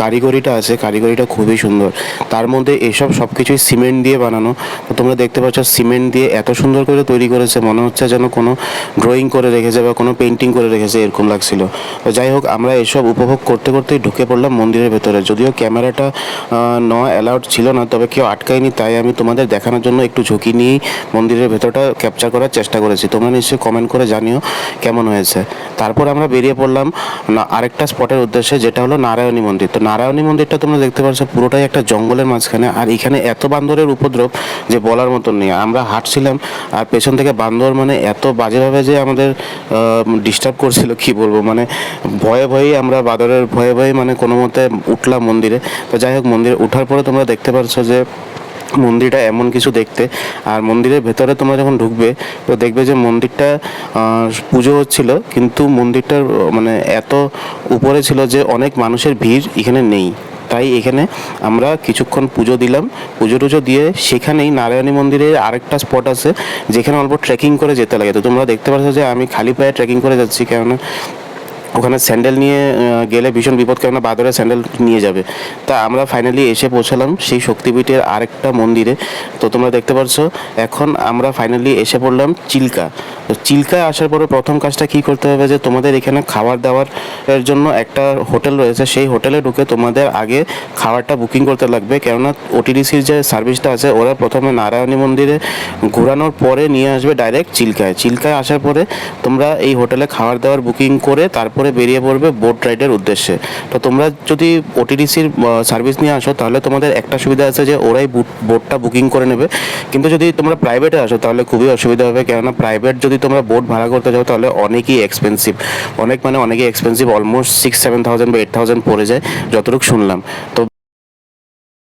কারিগরিটা আছে, কারিগরিটা খুবই সুন্দর। তার মধ্যে এসব সব কিছুই সিমেন্ট দিয়ে বানানো। তোমরা দেখতে পাচ্ছ সিমেন্ট দিয়ে এত সুন্দর করে তৈরি করেছে, মনে হচ্ছে যেন কোনো ড্রয়িং করে রেখেছে বা কোনো পেন্টিং করে রেখেছে, এরকম লাগছিল। তো যাই হোক, আমরা এসব উপভোগ করতে করতেই ঢুকে পড়লাম মন্দিরের ভেতরে। যদিও ক্যামেরাটা নেওয়া অ্যালাউড ছিল না, তবে কেউ আটকায়নি, তাই আমি তোমাদের দেখানোর জন্য একটু ঝুঁকি নিয়েই মন্দিরের ভেতরটা ক্যাপচার করার চেষ্টা করেছি। তোমরা নিশ্চয়ই কমেন্ট করে জানিও কেমন হয়েছে। তারপর আমরা বেরিয়ে পড়লাম, না, আরেকটা স্পটের উদ্দেশ্যে, যেটা হলো নারায়ণী মন্দির। তো নারায়ণী মন্দিরটা তোমরা দেখতে পাচ্ছ পুরোটাই একটা জঙ্গলের মাঝখানে। আর এখানে এত বান্দরের উপদ্রব যে বলার মতন নেই। আমরা হাঁটছিলাম আর পেছন থেকে বান্দর মানে এত বাজেভাবে যে আমাদের ডিস্টার্ব করছিল, কি বলব? মানে ভয়ে ভয়েই আমরা বাদরের ভয়ে ভয়ে মানে কোনো মতে উঠলাম মন্দিরে। তো যাই হোক, মন্দিরে ওঠার পরে তোমরা দেখতে পাচ্ছ যে মন্দিরটা এমন কিছু দেখতে। আর মন্দিরের ভেতরে তোমরা যখন ঢুকবে, তো দেখবে যে মন্দিরটা পুজো হচ্ছিল, কিন্তু মন্দিরটার মানে এত উপরে ছিল যে অনেক মানুষের ভিড় এখানে নেই। তাই এখানে আমরা কিছুক্ষণ পুজো দিলাম। পুজো টুজো দিয়ে সেখানেই নারায়ণী মন্দিরে আরেকটা স্পট আছে, যেখানে অল্প ট্রেকিং করে যেতে লাগে। তো তোমরা দেখতে পাচ্ছ যে আমি খালি পায়ে ট্রেকিং করে যাচ্ছি, কেননা ওখানে স্যান্ডেল নিয়ে গেলে ভীষণ বিপদ, কেননা বাদরে স্যান্ডেল নিয়ে যাবে। তা আমরা ফাইনালি এসে পৌঁছালাম সেই শক্তিপীঠের আরেকটা মন্দিরে। তো তোমরা দেখতে পাচ্ছ এখন আমরা ফাইনালি এসে পড়লাম চিল্কা। চিল্কায় আসার পরে প্রথম কাজটা কি করতে হবে যে তোমাদের এখানে খাবার দাবার জন্য একটা হোটেল রয়েছে, সেই হোটেলে ঢুকে তোমাদের আগে খাবারটা বুকিং করতে লাগবে। কেননা ওটিডিসির যে সার্ভিসটা আছে, ওরা প্রথমে নারায়ণী মন্দিরে ঘোরানোর পরে নিয়ে আসবে ডাইরেক্ট চিল্কায়। চিল্কায় আসার পরে তোমরা এই হোটেলে খাবার দাবার বুকিং করে তারপরে বেরিয়ে পড়বে বোট রাইডের উদ্দেশ্যে। তো তোমরা যদি ওটিডিসির সার্ভিস নিয়ে আসো, তাহলে তোমাদের একটা সুবিধা আছে যে ওরাই বোটটা বুকিং করে নেবে। কিন্তু যদি তোমরা প্রাইভেটে আসো, তাহলে খুবই অসুবিধা হবে। কেননা প্রাইভেট যদি তোমরা বোট ভাড়া করতে যাও, তাহলে অনেকই এক্সপেন্সিভ অনেক মানে অনেকই expensive almost six seven thousand বা এইট থাউজেন্ড পড়ে যায়, যতটুকু শুনলাম। তো